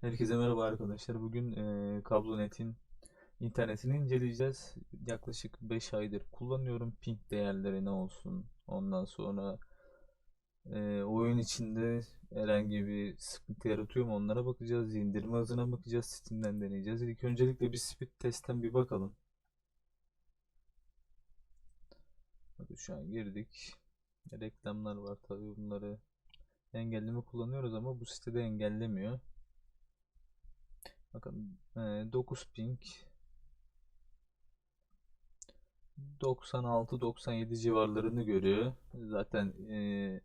Herkese merhaba arkadaşlar. Bugün eee Kablonet.'in internetini inceleyeceğiz. Yaklaşık 5 aydır kullanıyorum. Ping değerleri ne olsun. Ondan sonra eee, oyun içinde herhangi bir sıkıntı yaratıyor mu onlara bakacağız. İndirme hızına bakacağız. Steam'den deneyeceğiz. İlk öncelikle bir speed testten bir bakalım. Hadi şu an girdik. Reklamlar var tabii bunları engelleme kullanıyoruz ama bu sitede engellemiyor. Bakın e, 9 ping 96-97 civarlarını görüyor. Zaten e,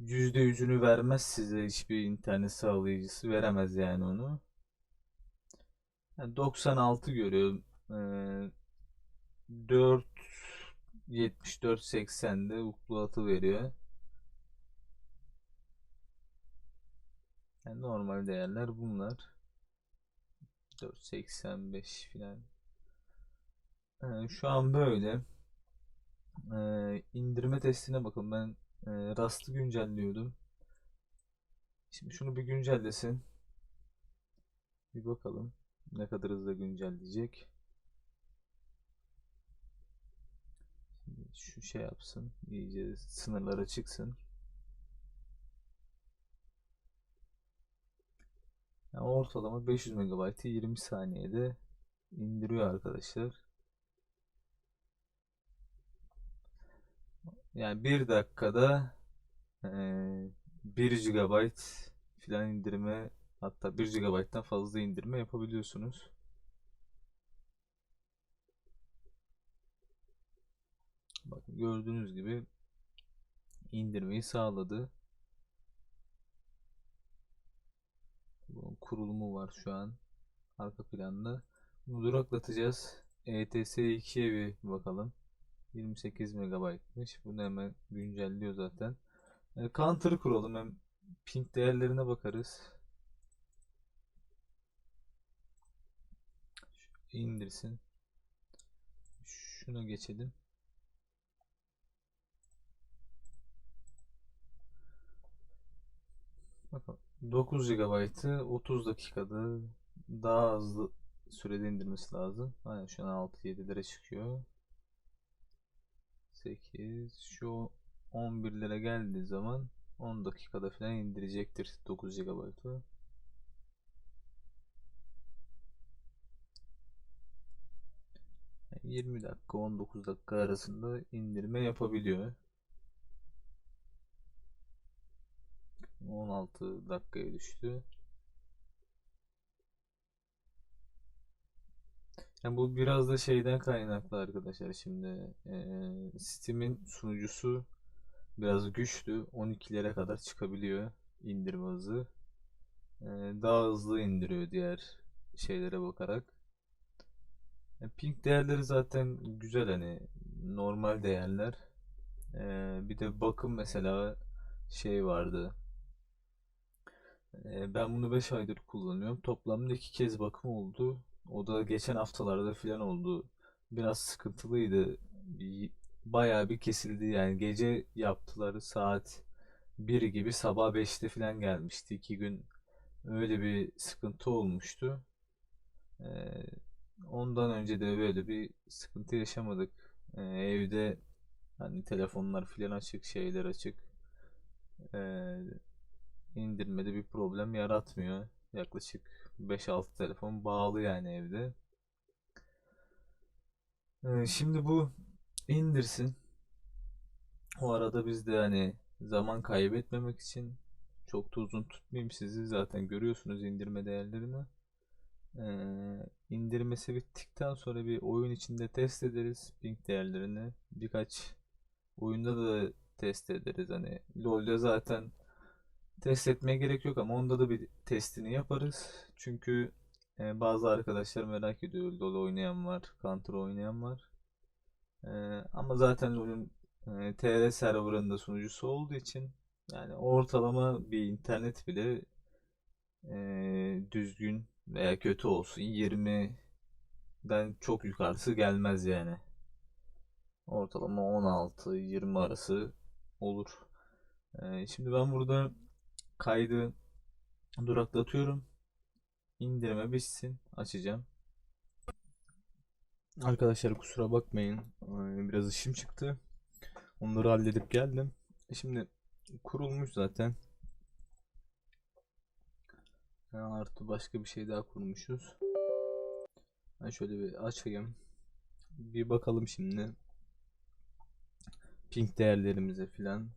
%100'ünü vermez size hiçbir internet sağlayıcısı veremez yani onu. Yani 96 görüyor. E, 4 74 80'de upload'ı veriyor. Yani normal değerler bunlar. 485 filan. Ee, şu an böyle. Ee, indirme testine bakın ben e, Rust'ı güncelliyordum. Şimdi şunu bir güncellesin. Bir bakalım ne kadar hızlı güncelleyecek. Şimdi şu şey yapsın. iyice sınırlara çıksın. Yani ortalama 500 MB'ı 20 saniyede indiriyor arkadaşlar. Yani 1 dakikada eee 1 GB filan indirme hatta 1 GB'dan fazla indirme yapabiliyorsunuz. Bakın gördüğünüz gibi indirmeyi sağladı. Kurulumu var şu an arka planda. Bunu duraklatacağız. ETS 2'ye bir bakalım. 28 MB'mış. Bunu hemen güncelliyor zaten. E, counter kuralım. Hem ping değerlerine bakarız. Şu indirsin. Şuna geçelim. Bakalım. 9 GB'ı 30 dakikada daha hızlı sürede indirmesi lazım. Aynen şu an 6-7'lere çıkıyor. 8 şu 11'lere geldiği zaman 10 dakikada falan indirecektir 9 GB'ı. Yani 20 dakika 19 dakika arasında indirme yapabiliyor. 16 dakikaya düştü. Yani bu biraz da şeyden kaynaklı arkadaşlar. Şimdi eee, Steam'in sunucusu biraz güçlü. 12'lere kadar çıkabiliyor indirme hızı. Eee, daha hızlı indiriyor diğer şeylere bakarak. Yani ping değerleri zaten güzel hani normal değerler. Eee, bir de bakım mesela şey vardı ben bunu 5 aydır kullanıyorum toplamda 2 kez bakım oldu o da geçen haftalarda falan oldu. Biraz sıkıntılıydı. Bayağı bir kesildi yani gece yaptılar saat 1 gibi sabah 5'te falan gelmişti. 2 gün öyle bir sıkıntı olmuştu. Ee, ondan önce de böyle bir sıkıntı yaşamadık. Ee, evde hani telefonlar falan açık, şeyler açık. Ee, indirmede bir problem yaratmıyor. Yaklaşık 5-6 telefon bağlı yani evde. Ee, şimdi bu indirsin. O arada biz de hani zaman kaybetmemek için çok da uzun tutmayayım sizi. Zaten görüyorsunuz indirme değerlerini. Ee, indirmesi bittikten sonra bir oyun içinde test ederiz ping değerlerini. Birkaç oyunda da test ederiz. Hani LoL'de zaten Test etmeye gerek yok ama onda da bir testini yaparız. Çünkü e, bazı arkadaşlar merak ediyor. LoL oynayan var, Counter oynayan var. E, ama zaten LoL'ün e, TR serverında sunucusu olduğu için yani ortalama bir internet bile e, düzgün veya kötü olsun 20'den çok yukarısı gelmez yani. Ortalama 16-20 arası olur. E, şimdi ben burada kaydı duraklatıyorum. indirime bitsin. Açacağım. Arkadaşlar kusura bakmayın. Ee, Biraz işim çıktı. Onları halledip geldim. Şimdi kurulmuş zaten. Artı başka bir şey daha kurmuşuz. Ben şöyle bir açayım. Bir bakalım şimdi. Ping değerlerimize filan.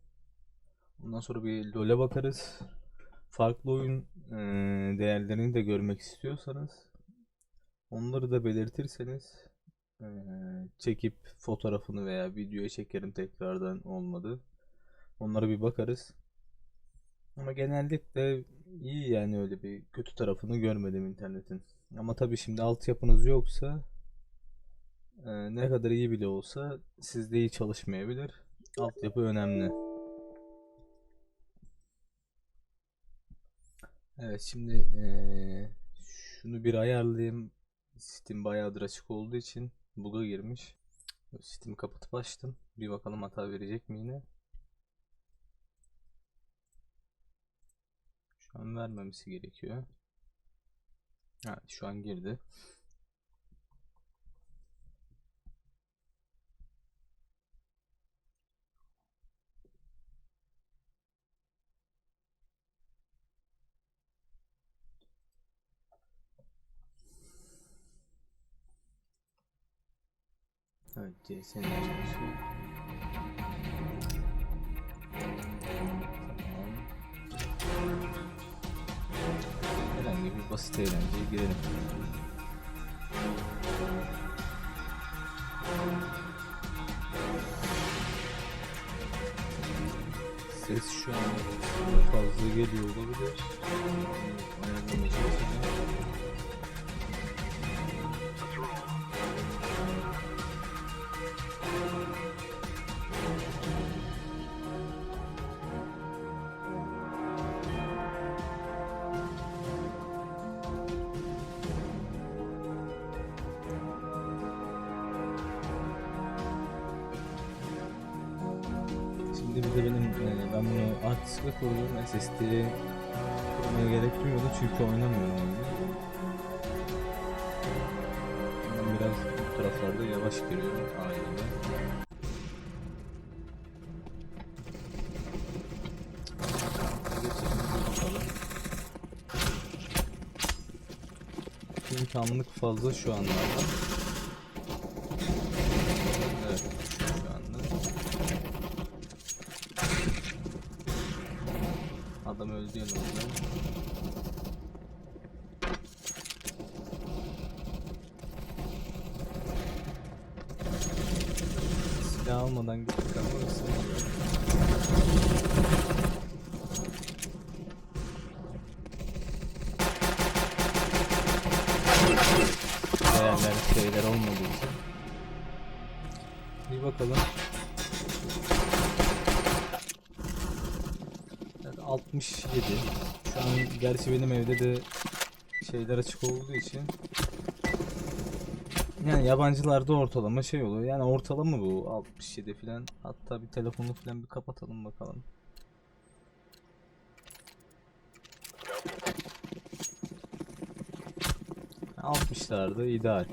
Ondan sonra bir LoL'e bakarız. Farklı oyun değerlerini de görmek istiyorsanız onları da belirtirseniz çekip fotoğrafını veya videoya çekerim tekrardan olmadı. Onlara bir bakarız. Ama genellikle iyi yani öyle bir kötü tarafını görmedim internetin. Ama tabii şimdi altyapınız yoksa ne kadar iyi bile olsa sizde iyi çalışmayabilir. Altyapı önemli. Evet şimdi eee, şunu bir ayarlayayım. Steam bayağıdır açık olduğu için bug'a girmiş. Steam'i kapatıp açtım. Bir bakalım hata verecek mi yine. Şu an vermemesi gerekiyor. Ha, şu an girdi. Evet, CS'nin çalışıyor. Tamam. Herhangi bir basit eğlenceye girelim. Ses şu an fazla geliyor olabilir. Ayarlamaya koyuyorum. SSD'ye kurmaya gerek duymuyordu çünkü oynamıyorum oyunu. Biraz bu taraflarda yavaş giriyorum bakalım. İmkanlık fazla şu anlarda. Evet, şu anda. Adam öldü yanımızda. Silah almadan gittik ama ısınmadı. Değerler şeyler olmadığı için. Bir bakalım. Evet, 67. Şu an gerçi benim evde de şeyler açık olduğu için yani yabancılarda ortalama şey oluyor. Yani ortalama bu 67 falan. Hatta bir telefonu falan bir kapatalım bakalım. ...60'larda ideal.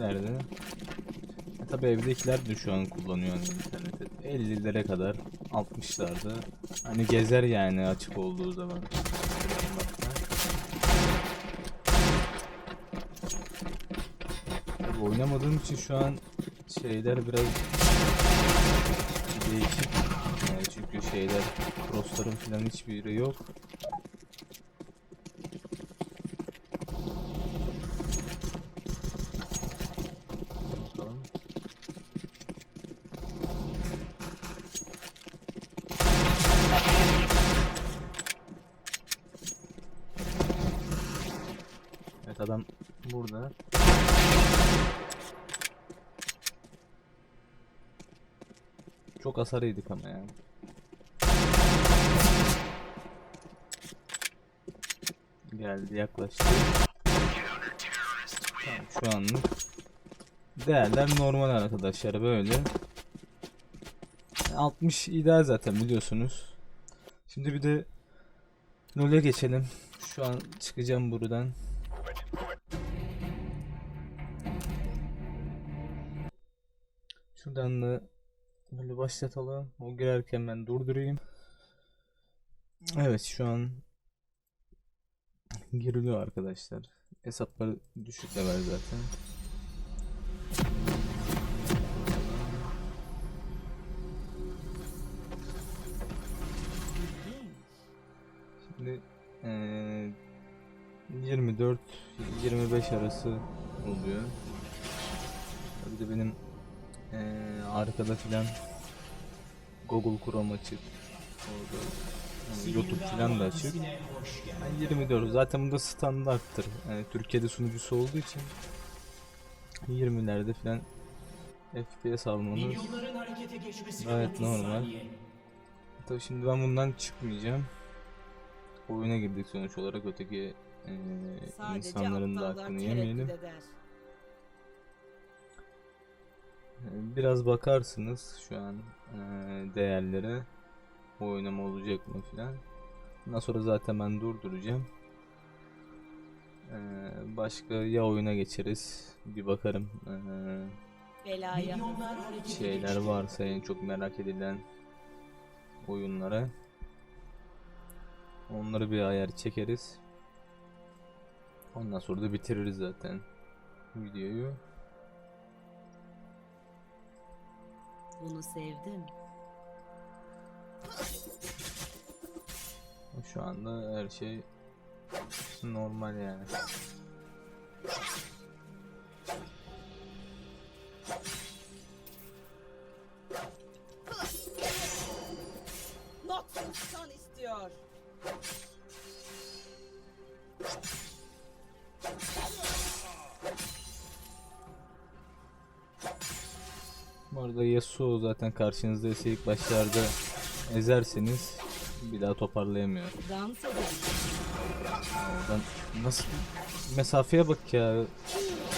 ...62'lerde... E tabi evdekiler de şu an kullanıyor hani interneti. 50'lere kadar 60'larda hani gezer yani açık olduğu zaman. Tabii oynamadığım için şu an şeyler biraz değişik. Yani çünkü şeyler crossların falan hiçbiri yok. Bakalım. Evet Evet adam burada. Çok hasar ama ya. Geldi yaklaştı. Tamam, şu anlık değerler normal arkadaşlar böyle. 60 ideal zaten biliyorsunuz. Şimdi bir de LoL'e geçelim. Şu an çıkacağım buradan. Şuradan da başlatalım. O girerken ben durdurayım. Evet şu an giriliyor arkadaşlar. Hesaplar düşük level zaten. Şimdi eee 24 25 arası oluyor. Bir de benim eee, arkada filan Google Chrome açık. Orada yani YouTube filan da açık. Yani 24 zaten bu da standarttır. Yani Türkiye'de sunucusu olduğu için 20'lerde filan FPS almanız Gayet 30 normal. Tabii şimdi ben bundan çıkmayacağım. Oyuna girdik sonuç olarak öteki Sadece insanların da hakkını yemeyelim. Biraz bakarsınız şu an eee, değerlere. Oynama olacak mı filan. Ondan sonra zaten ben durduracağım. Eee, başka ya oyuna geçeriz. Bir bakarım eee, Belaya. Şeyler varsa en çok merak edilen oyunlara. Onları bir ayar çekeriz. Ondan sonra da bitiririz zaten videoyu. Bunu sevdim. Şu anda her şey normal yani. Bu arada Yasuo zaten karşınızda ise ilk başlarda ezerseniz bir daha toparlayamıyor. Dans edelim. Oradan nasıl mesafeye bak ya.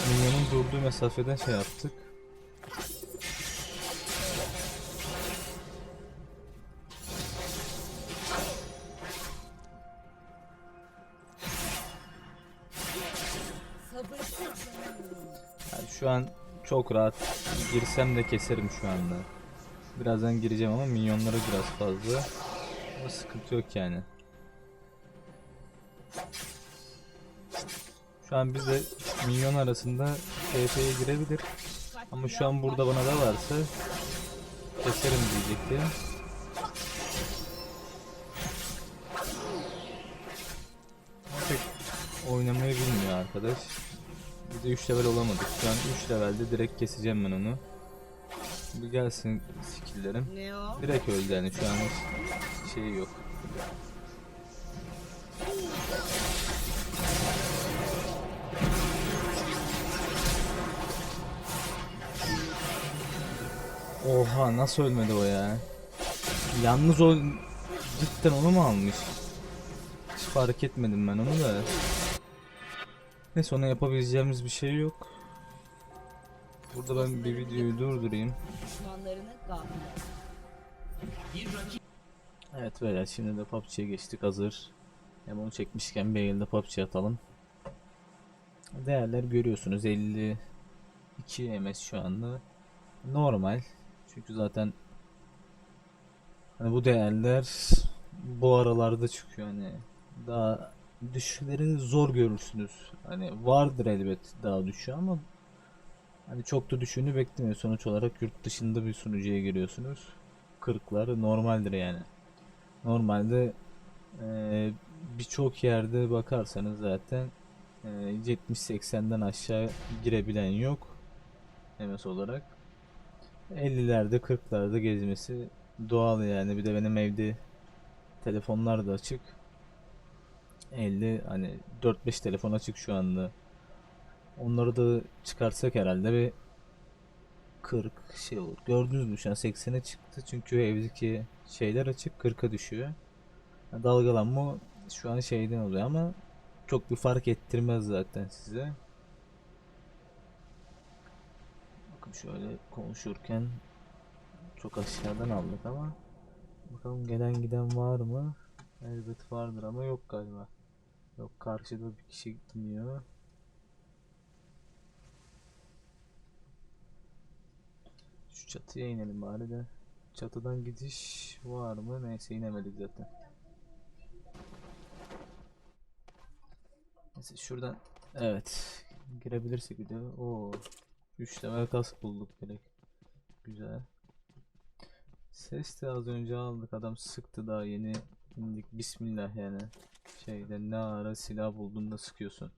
Minyonun durduğu mesafeden şey yaptık. Çok rahat girsem de keserim şu anda. Birazdan gireceğim ama minyonlara biraz fazla. Ama sıkıntı yok yani. Şu an bize minyon arasında TF'ye girebilir. Ama şu an burada bana da varsa keserim diyecektim. Pek oynamayı bilmiyor arkadaş. Bir de 3 level olamadık. Şu an 3 levelde direkt keseceğim ben onu. Bir gelsin skill'lerim. Ne o? Direkt öldü yani şu an hiç şey yok. Oha nasıl ölmedi o ya? Yalnız o cidden onu mu almış? Hiç fark etmedim ben onu da. Neyse ona yapabileceğimiz bir şey yok. Burada ben bir videoyu durdurayım. Evet beyler şimdi de PUBG'ye geçtik hazır. Hem onu çekmişken bir elde PUBG atalım. Değerler görüyorsunuz 52 MS şu anda. Normal. Çünkü zaten hani bu değerler bu aralarda çıkıyor hani daha düşükleri zor görürsünüz. Hani vardır elbet daha düşüğü ama hani çok da düşüğünü beklemiyor. Sonuç olarak yurt dışında bir sunucuya giriyorsunuz. 40'lar normaldir yani. Normalde eee, birçok yerde bakarsanız zaten eee, 70-80'den aşağı girebilen yok MS olarak. 50'lerde 40'larda gezmesi doğal yani. Bir de benim evde telefonlar da açık. 50 hani 4-5 telefon açık şu anda Onları da çıkarsak herhalde bir 40 şey olur. Gördünüz mü şu an 80'e çıktı çünkü evdeki şeyler açık 40'a düşüyor. Yani Dalgalanma şu an şeyden oluyor ama çok bir fark ettirmez zaten size. Bakın şöyle konuşurken çok aşağıdan aldık ama bakalım gelen giden var mı? Elbet vardır ama yok galiba. Yok karşıda bir kişi gitmiyor. Şu çatıya inelim bari de. Çatıdan gidiş var mı? Neyse inemedik zaten. Neyse şuradan evet girebilirsek bir de o 3 level kask bulduk direkt. Güzel. Ses de az önce aldık. Adam sıktı daha yeni indik. Bismillah yani. Şeyde ne ara silah bulduğunda sıkıyorsun.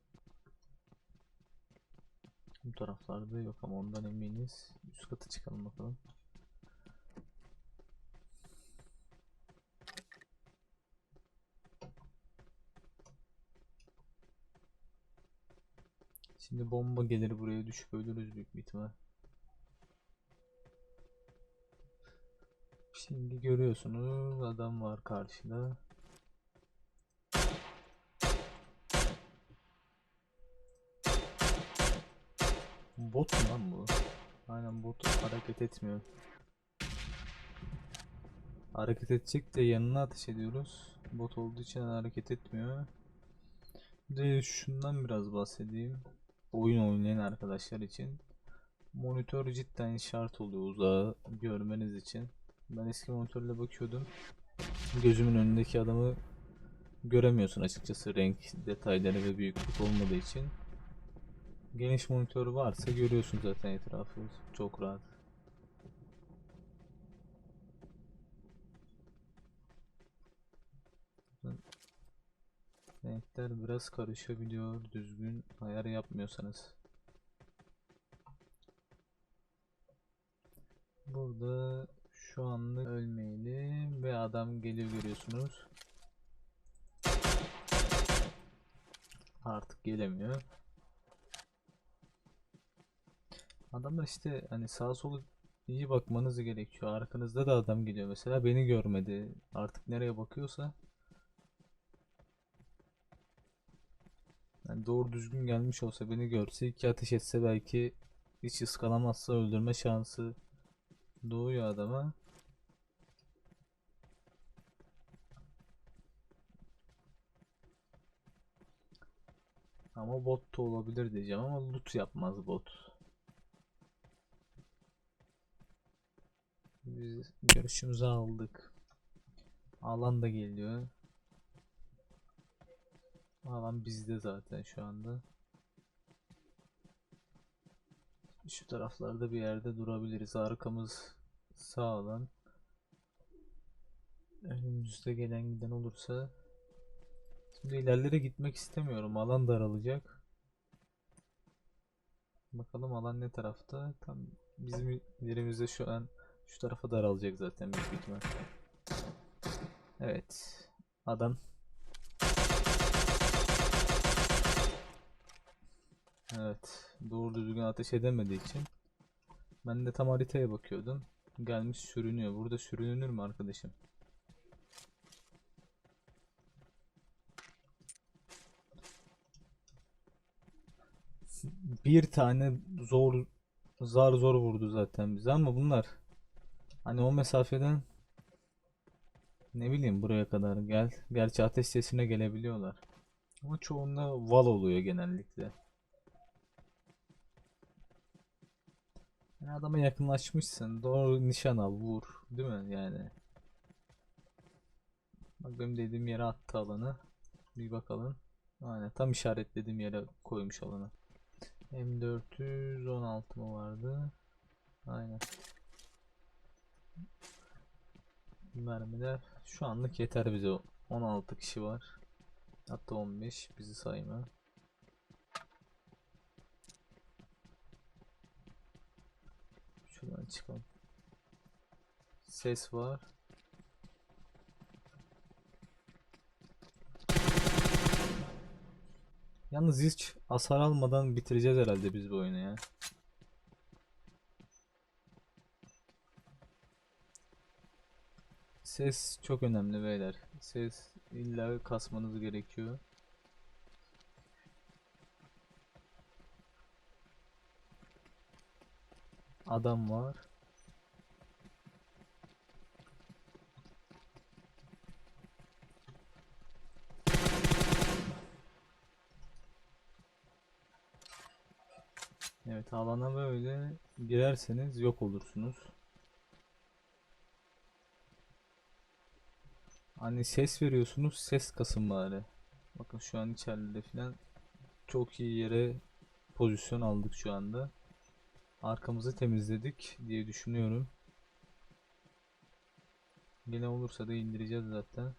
Bu taraflarda yok ama ondan eminiz. Üst katı çıkalım bakalım. Şimdi bomba gelir buraya düşüp ölürüz büyük bir ihtimal. Şimdi görüyorsunuz adam var karşıda. Bot mu lan bu? Aynen bot hareket etmiyor. Hareket edecek de yanına ateş ediyoruz. Bot olduğu için hareket etmiyor. De şundan biraz bahsedeyim. Oyun oynayan arkadaşlar için. Monitör cidden şart oluyor uzağı görmeniz için. Ben eski monitörle bakıyordum. Gözümün önündeki adamı göremiyorsun açıkçası renk detayları ve büyüklük olmadığı için. Geniş monitör varsa görüyorsun zaten etrafı çok rahat. Renkler biraz karışabiliyor düzgün ayar yapmıyorsanız. Burada şu anlık ölmeyelim ve adam geliyor görüyorsunuz. Artık gelemiyor. Adamlar işte hani sağa sola iyi bakmanız gerekiyor. Arkanızda da adam geliyor mesela beni görmedi. Artık nereye bakıyorsa. Yani doğru düzgün gelmiş olsa beni görse iki ateş etse belki hiç ıskalamazsa öldürme şansı doğuyor adama. Ama bot da olabilir diyeceğim ama loot yapmaz bot. Biz görüşümüzü aldık. Alan da geliyor. Alan bizde zaten şu anda. Şu taraflarda bir yerde durabiliriz. Arkamız sağlam. Önümüzde gelen giden olursa Şimdi ilerlere gitmek istemiyorum. Alan daralacak. Bakalım alan ne tarafta? Tam bizim yerimizde şu an şu tarafa daralacak zaten büyük ihtimal. Evet. Adam. Evet. Doğru düzgün ateş edemediği için ben de tam haritaya bakıyordum. Gelmiş sürünüyor. Burada sürünür mü arkadaşım? Bir tane zor zar zor vurdu zaten bize ama bunlar hani o mesafeden ne bileyim buraya kadar gel. Gerçi ateş sesine gelebiliyorlar. Ama çoğunda val oluyor genellikle. Yani adama yakınlaşmışsın. Doğru nişan al, vur. Değil mi yani? Bak benim dediğim yere attı alanı. Bir bakalım. Aynen tam işaretlediğim yere koymuş alanı. M416 mı vardı? Aynen. Mermiler şu anlık yeter bize. 16 kişi var. Hatta 15 bizi sayma. Şuradan çıkalım. Ses var. Yalnız hiç hasar almadan bitireceğiz herhalde biz bu oyunu ya. Ses çok önemli beyler. Ses illa kasmanız gerekiyor. Adam var. Evet alana böyle girerseniz yok olursunuz. Hani ses veriyorsunuz ses kasın bari. Bakın şu an içeride falan çok iyi yere pozisyon aldık şu anda. Arkamızı temizledik diye düşünüyorum. Yine olursa da indireceğiz zaten.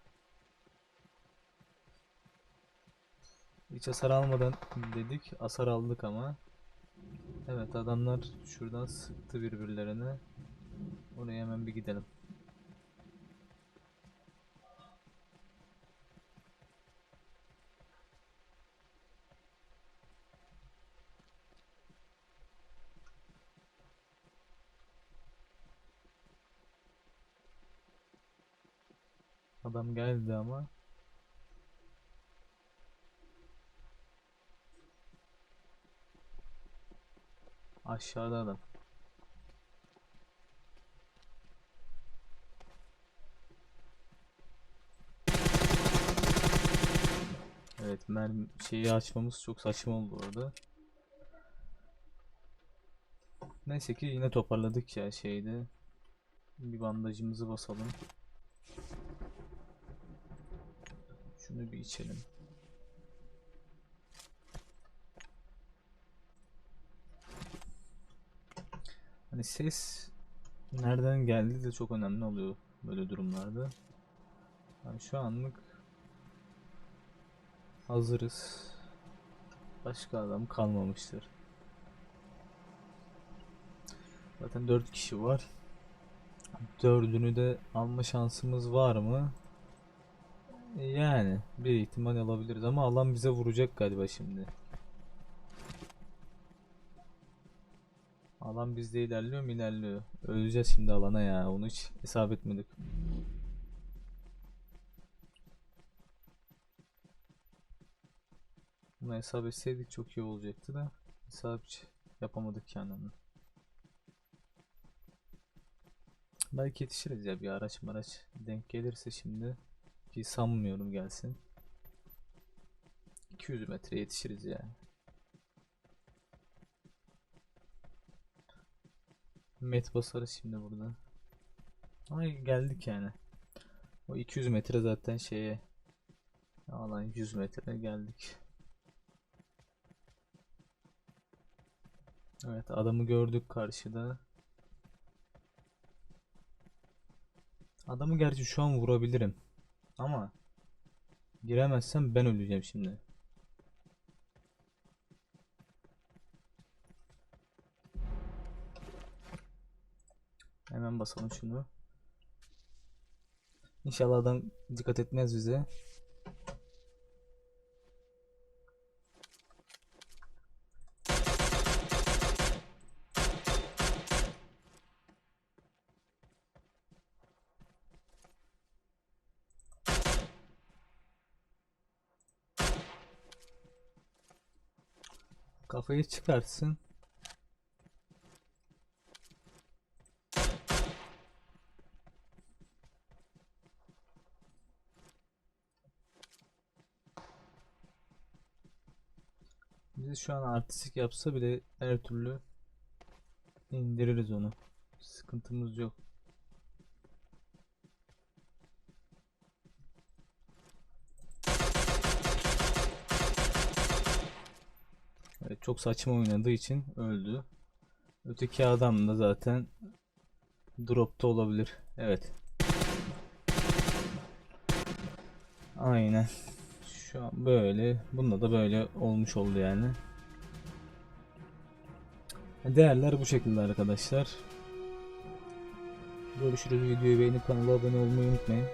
Hiç hasar almadan dedik. Hasar aldık ama. Evet adamlar şuradan sıktı birbirlerine. Oraya hemen bir gidelim. Adam geldi ama. Aşağıda adam. Evet, mermi şeyi açmamız çok saçma oldu orada. Neyse ki yine toparladık ya şeyde. Bir bandajımızı basalım. Şunu bir içelim. Hani ses nereden geldi de çok önemli oluyor böyle durumlarda. Yani şu anlık hazırız. Başka adam kalmamıştır. Zaten 4 kişi var. Dördünü de alma şansımız var mı? Yani bir ihtimal alabiliriz ama alan bize vuracak galiba şimdi. Alan bizde ilerliyor mu ilerliyor. Öleceğiz şimdi alana ya onu hiç hesap etmedik. Bunu hesap etseydik çok iyi olacaktı da hesap yapamadık onu. Belki yetişiriz ya bir araç maraç denk gelirse şimdi ki sanmıyorum gelsin. 200 metre yetişiriz yani. Met basarız şimdi burada. Ay geldik yani. O 200 metre zaten şeye alan 100 metre geldik. Evet adamı gördük karşıda. Adamı gerçi şu an vurabilirim. Ama giremezsem ben öleceğim şimdi. Hemen basalım şunu. İnşallah adam dikkat etmez bize. Kafayı çıkarsın. Biz şu an artistik yapsa bile her türlü indiririz onu. Sıkıntımız yok. Evet, çok saçma oynadığı için öldü. Öteki adam da zaten dropta olabilir. Evet. Aynen. Şu an böyle. Bunda da böyle olmuş oldu yani. Değerler bu şekilde arkadaşlar. Görüşürüz. Videoyu beğenip kanala abone olmayı unutmayın.